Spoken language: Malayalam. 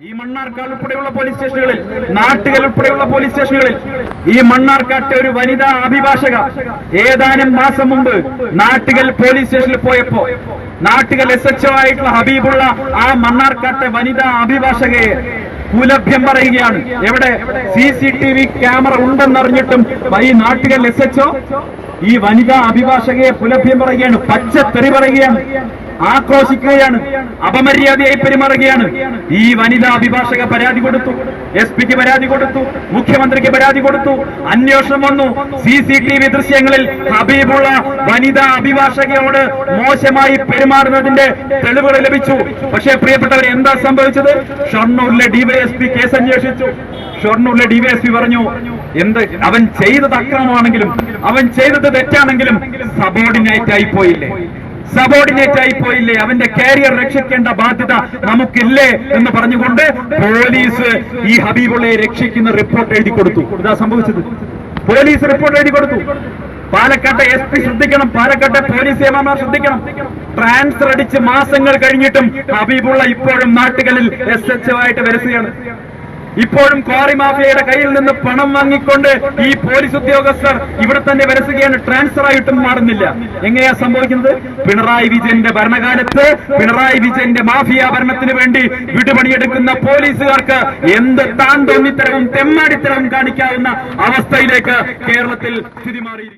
ഈ മണ്ണാർക്കാട് ഉൾപ്പെടെയുള്ള പോലീസ് സ്റ്റേഷനുകളിൽ നാട്ടുകൾ ഉൾപ്പെടെയുള്ള പോലീസ് സ്റ്റേഷനുകളിൽ ഈ മണ്ണാർക്കാട്ടെ ഒരു വനിതാ അഭിഭാഷക ഏതാനും മാസം മുമ്പ് നാട്ടുകൾ പോലീസ് സ്റ്റേഷനിൽ പോയപ്പോ നാട്ടുകൾ എസ് എച്ച് ആയിട്ടുള്ള ഹബീബുള്ള ആ മണ്ണാർക്കാട്ടെ വനിതാ അഭിഭാഷകയെ കുലഭ്യം പറയുകയാണ്. എവിടെ? C C T V camera ഉണ്ടെന്നറിഞ്ഞിട്ടും ഈ നാട്ടുകൾ എസ് എച്ച് ഈ വനിതാ അഭിഭാഷകയെ കുലഭ്യം പറയുകയാണ്. പച്ചത്തെറി പറയുകയാണ്. ആക്രോശിക്കുകയാണ് അപമര്യാദയായി പെരുമാറുകയാണ്. ഈ വനിതാ അഭിഭാഷക പരാതി കൊടുത്തു എസ് പിക്ക് പരാതി കൊടുത്തു മുഖ്യമന്ത്രിക്ക് പരാതി കൊടുത്തു അന്വേഷണം വന്നു. സി സി ടി വി ദൃശ്യങ്ങളിൽ ഹബീബുള്ള വനിതാ അഭിഭാഷകയോട് മോശമായി പെരുമാറുന്നതിന്റെ തെളിവുകൾ ലഭിച്ചു. പക്ഷേ പ്രിയപ്പെട്ടവർ എന്താ സംഭവിച്ചത്? ഷൊർണൂരിലെ ഡിവൈഎസ്പി കേസ് അന്വേഷിച്ചു. ഷൊർണൂരിലെ ഡിവൈഎസ്പി പറഞ്ഞു എന്ത് അവൻ ചെയ്തത് അക്രമമാണെങ്കിലും അവൻ ചെയ്തത് തെറ്റാണെങ്കിലും സബോർഡിനേറ്റ് ആയി പോയില്ലേ? സബോർഡിനേറ്റ് ആയി പോയില്ലേ? അവന്റെ കാരിയർ രക്ഷിക്കേണ്ട ബാധ്യത നമുക്കില്ലേ എന്ന് പറഞ്ഞുകൊണ്ട് പോലീസ് ഈ ഹബീബുള്ളയെ രക്ഷിക്കുന്ന റിപ്പോർട്ട് എഴുതി കൊടുത്തു. ഇതാ സംഭവിച്ചത്. പോലീസ് റിപ്പോർട്ട് എഴുതി കൊടുത്തു. പാലക്കാട്ടെ എസ് പി ശ്രദ്ധിക്കണം. പാലക്കാട്ടെ പോലീസ് സേവാമാർ ശ്രദ്ധിക്കണം. ട്രാൻസ്ഫർ അടിച്ച് മാസങ്ങൾ കഴിഞ്ഞിട്ടും ഹബീബുള്ള ഇപ്പോഴും നാട്ടുകളിൽ എസ് എച്ച് ആയിട്ട് വരസുകയാണ് ഇപ്പോഴും ക്വാറി മാഫിയയുടെ കയ്യിൽ നിന്ന് പണം വാങ്ങിക്കൊണ്ട് ഈ പോലീസ് ഉദ്യോഗസ്ഥർ ഇവിടെ തന്നെ വരസുകയാണ്. ട്രാൻസ്ഫർ ആയിട്ടും മാറുന്നില്ല. എങ്ങനെയാ സംഭവിക്കുന്നത്? പിണറായി വിജയന്റെ ഭരണകാലത്ത് പിണറായി വിജയന്റെ മാഫിയ ഭരണത്തിന് വേണ്ടി വിടുപണിയെടുക്കുന്ന പോലീസുകാർക്ക് എന്ത് താൻ തോന്നിത്തരവും തെമ്മാടിത്തരവും കാണിക്കാവുന്ന അവസ്ഥയിലേക്ക് കേരളത്തിൽ സ്ഥിതി മാറിയിരിക്കും